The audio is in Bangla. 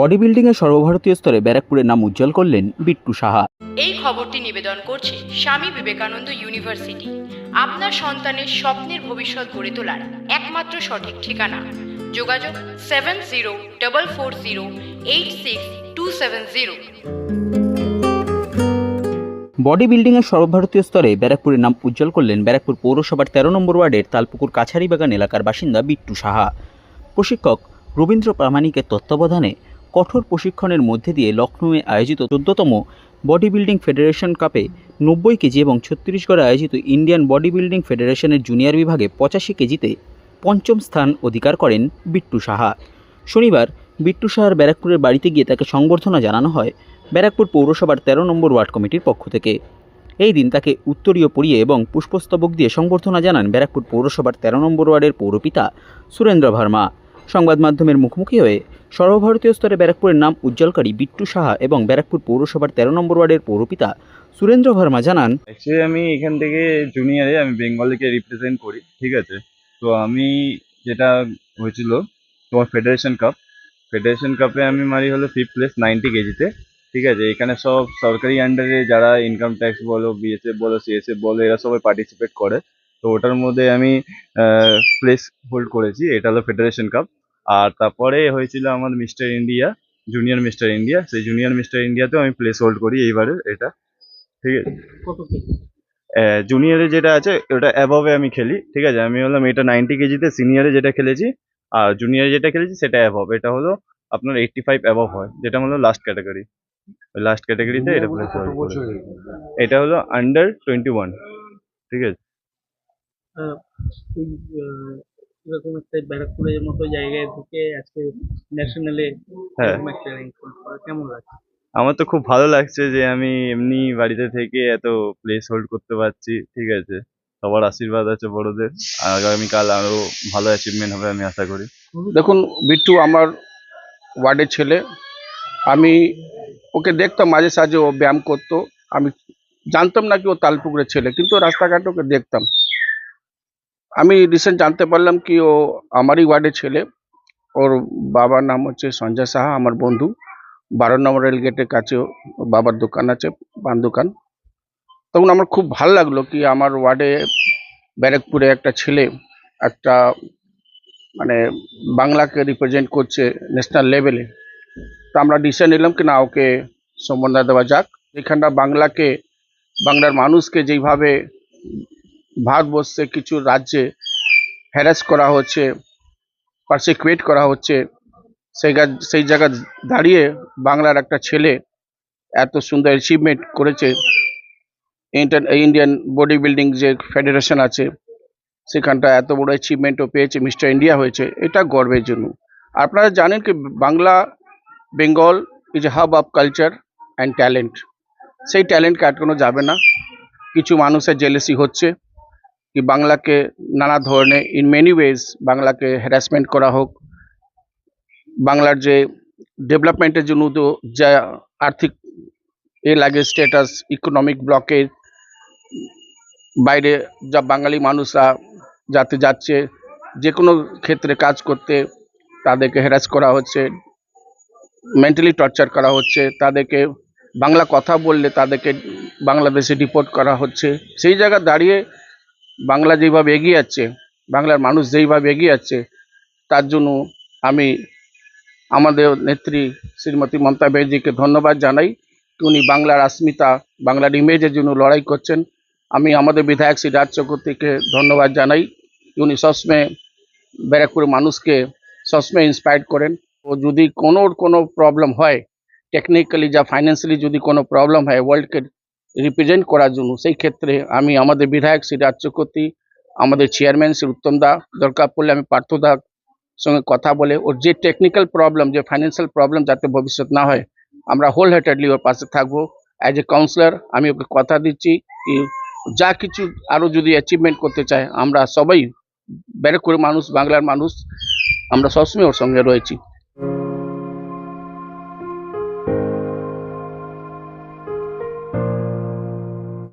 বডি বিল্ডিং বিল্ডিংয়ে সর্বভারতীয় স্তরে ব্যারাকপুরের নাম উজ্জ্বল করলেন বিট্টু সাহা। এই খবরটি নিবেদন করছে স্বামী বিবেকানন্দ ইউনিভার্সিটি। আপনার সন্তানের স্বপ্নের ভবিষ্যৎ গড়ে তোলার একমাত্র সঠিক ঠিকানা। যোগাযোগ seven zero double four zero eight six two seven zero. Body বিল্ডিংয়ের সর্বভারতীয় স্তরে ব্যারাকপুরের নাম উজ্জ্বল করলেন ব্যারাকপুর পৌরসভার তেরো নম্বর ওয়ার্ডের তালপুকুর কাছারিবাগান এলাকার বাসিন্দা বিট্টু সাহা। প্রশিক্ষক রবীন্দ্র প্রামাণিকের তত্ত্বাবধানে কঠোর প্রশিক্ষণের মধ্যে দিয়ে লখনৌয়ে আয়োজিত চোদ্দতম বডি বিল্ডিং ফেডারেশন কাপে নব্বই কেজি এবং ছত্তিশগড়ে আয়োজিত ইন্ডিয়ান বডি বিল্ডিং ফেডারেশনের জুনিয়র বিভাগে পঁচাশি কেজিতে পঞ্চম স্থান অধিকার করেন বিট্টু সাহা। শনিবার বিট্টু সাহার ব্যারাকপুরের বাড়িতে গিয়ে তাকে সংবর্ধনা জানানো হয় ব্যারাকপুর পৌরসভার তেরো নম্বর ওয়ার্ড কমিটির পক্ষ থেকে। এই দিন তাকে উত্তরীয় পরিয়ে এবং পুষ্পস্তবক দিয়ে সংবর্ধনা জানান ব্যারাকপুর পৌরসভার তেরো নম্বর ওয়ার্ডের পৌরপিতা সুরেন্দ্র ভার্মা। সংবাদ মাধ্যমের মুখোমুখি হয়ে সর্বভারতীয় স্তরে ব্যারাকপুরের নাম উজ্জ্বলকারী বিট্টু সাহা এবং ব্যারাকপুর পৌরসভার তেরো নম্বর ওয়ার্ডের পৌরপিতা সুরেন্দ্র ভার্মা জানান অ্যাকচুয়ালি আমি এখান থেকে জুনিয়রে আমি বেঙ্গলকে রিপ্রেজেন্ট করি, ঠিক আছে? তো আমি যেটা হয়েছিল, তোমার ফেডারেশন কাপ ফেডারেশন কাপে আমি মারি হলো ফিফথ প্লেস নাইনটি কেজিতে, ঠিক আছে? এখানে সব সরকারি আন্ডারে যারা ইনকাম ট্যাক্স বলো বিএসএফ বলো সিএসএফ বলো, এরা সবাই পার্টিসিপেট করে। তো ওটার মধ্যে আমি প্লেস হোল্ড করেছি, এটা হলো ফেডারেশন কাপ আর তারপরে হয়েছিল আমার Mister India junior Mister India. সেই জুনিয়র মিস্টার ইন্ডিয়াতেও আমি প্লেস হোল্ড করি এইবারে এটা। ঠিক আছে? জুনিয়রে যেটা আছে ওটা অ্যাবভে আমি খেলি। ঠিক আছে? আমি হলাম এটা নাইনটি কেজিতে সিনিয়রে যেটা খেলেছি আর জুনিয়রে যেটা খেলেছি সেটা অ্যাবভ এটা হলো আপনার এইটটি ফাইভ অ্যাবভ হয়। যেটা হলো লাস্ট ক্যাটাগরি ওই লাস্ট ক্যাটাগরিতে এটা প্লেস হোল্ড এটা হলো আন্ডার টোয়েন্টি ওয়ান ঠিক আছে? এরকম একটা ব্যারাকপুরের মতো জায়গায় ঢুকে আজকে ন্যাশনালে হ্যাঁ। কেমন লাগছে? আমার তো খুব ভালো লাগছে যে আমি এমনি বাড়িতে থেকে এত প্লেস হোল্ড করতে পারছি ঠিক আছে? সবার আশীর্বাদ আছে বড়দের। আগামীকাল আরও ভালো অ্যাচিভমেন্ট হবে আমি আশা করি। দেখুন বিট্টু আমার ওয়ার্ডের ছেলে। আমি ওকে দেখতাম মাঝে সাঝে ও ব্যায়াম করতো। আমি জানতাম না কি ও তালপুকুরের ছেলে কিন্তু রাস্তাঘাটে ওকে দেখতাম। আমি রিসেন্ট জানতে পারলাম কি ও আমারই ওয়ার্ডের ছেলে। ওর বাবার নাম হচ্ছে সঞ্জয় সাহা, আমার বন্ধু। বারো নম্বর রেল গেটের কাছে বাবার দোকান আছে, পান দোকান। তখন আমার খুব ভালো লাগল কি আমার ওয়ার্ডে ব্যারাকপুরে একটা ছেলে একটা মানে বাংলাকে রিপ্রেজেন্ট করছে ন্যাশনাল লেভেলে তো আমরা ডিসিশন নিলাম কি না ওকে সম্বর্ধনা দেওয়া যাক। এখানটা বাংলাকে, বাংলার মানুষকে যেইভাবে ভারতবর্ষে কিছু রাজ্যে হ্যারাস করা হচ্ছে পার্সিকুয়েট করা হচ্ছে। সেই সেই জায়গা দাঁড়িয়ে বাংলার একটা ছেলে এত সুন্দর অ্যাচিভমেন্ট করেছে। ইন্টার ইন্ডিয়ান বডি বিল্ডিং যে ফেডারেশন আছে, সেখানটা এত বড় অ্যাচিভমেন্টও পেয়েছে মিস্টার ইন্ডিয়া হয়েছে। এটা গর্বের জন্য। আপনারা জানেন কি, Bangla Bengal is hub of culture and talent সেই ট্যালেন্টকে আটকানো যাবে না। কিছু মানুষের জেলেসি হচ্ছে। কি বাংলাকে নানা ধরনের ইন মেনি ওয়েজ বাংলাকে হ্যারাসমেন্ট করা হোক। বাংলার যে ডেভেলপমেন্টের জন্য তো যা আর্থিক এ লাগে স্ট্যাটাস ইকোনমিক ব্লকের বাইরে যা বাঙালি মানুষরা যাতে যাচ্ছে যে কোনো ক্ষেত্রে কাজ করতে তাদেরকে হ্যারাস করা হচ্ছে মেন্টালি টর্চার করা হচ্ছে, তাদেরকে বাংলা কথা বললে তাদেরকে বাংলাদেশে ডিপোর্ট করা হচ্ছে। সেই জায়গা দাঁড়িয়ে বাংলা যেভাবে এগিয়ে যাচ্ছে, বাংলার মানুষ যেইভাবে এগিয়ে যাচ্ছে, তার জন্য আমি আমাদের নেত্রী শ্রীমতী মমতা ব্যানার্জিকে ধন্যবাদ জানাই উনি বাংলার আসমিতা, বাংলার ইমেজের জন্য লড়াই করছেন। আমি আমাদের বিধায়ক শ্রী রাজ চক্রবর্তীকে ধন্যবাদ জানাই উনি সবসময় ব্যারাকপুরের মানুষকে সবসময় ইন্সপায়ার করেন। ও যদি কোনো কোনো প্রবলেম হয় টেকনিক্যালি যা ফাইন্যান্সিয়ালি যদি কোনো প্রবলেম হয় ওয়ার্ল্ডকে রিপ্রেজেন্ট করার জন্য। সেই ক্ষেত্রে আমি আমাদের বিধায়ক শ্রী রাজ আমাদের চেয়ারম্যান শ্রী উত্তম দা, দরকার পড়লে আমি পার্থ পার্থদার সঙ্গে কথা বলে ওর যে টেকনিক্যাল প্রবলেম যে ফাইন্যান্সিয়াল প্রবলেম যাতে ভবিষ্যৎ না হয়, আমরা হোল হার্টেডলি ওর পাশে থাকব। অ্যাজ এ কাউন্সিলর আমি ওকে কথা দিচ্ছি কি যা কিছু আরও যদি অ্যাচিভমেন্ট করতে চায়, আমরা সবাই ব্যারাকপুরের মানুষ, বাংলার মানুষ, আমরা সবসময় ওর সঙ্গে রয়েছি।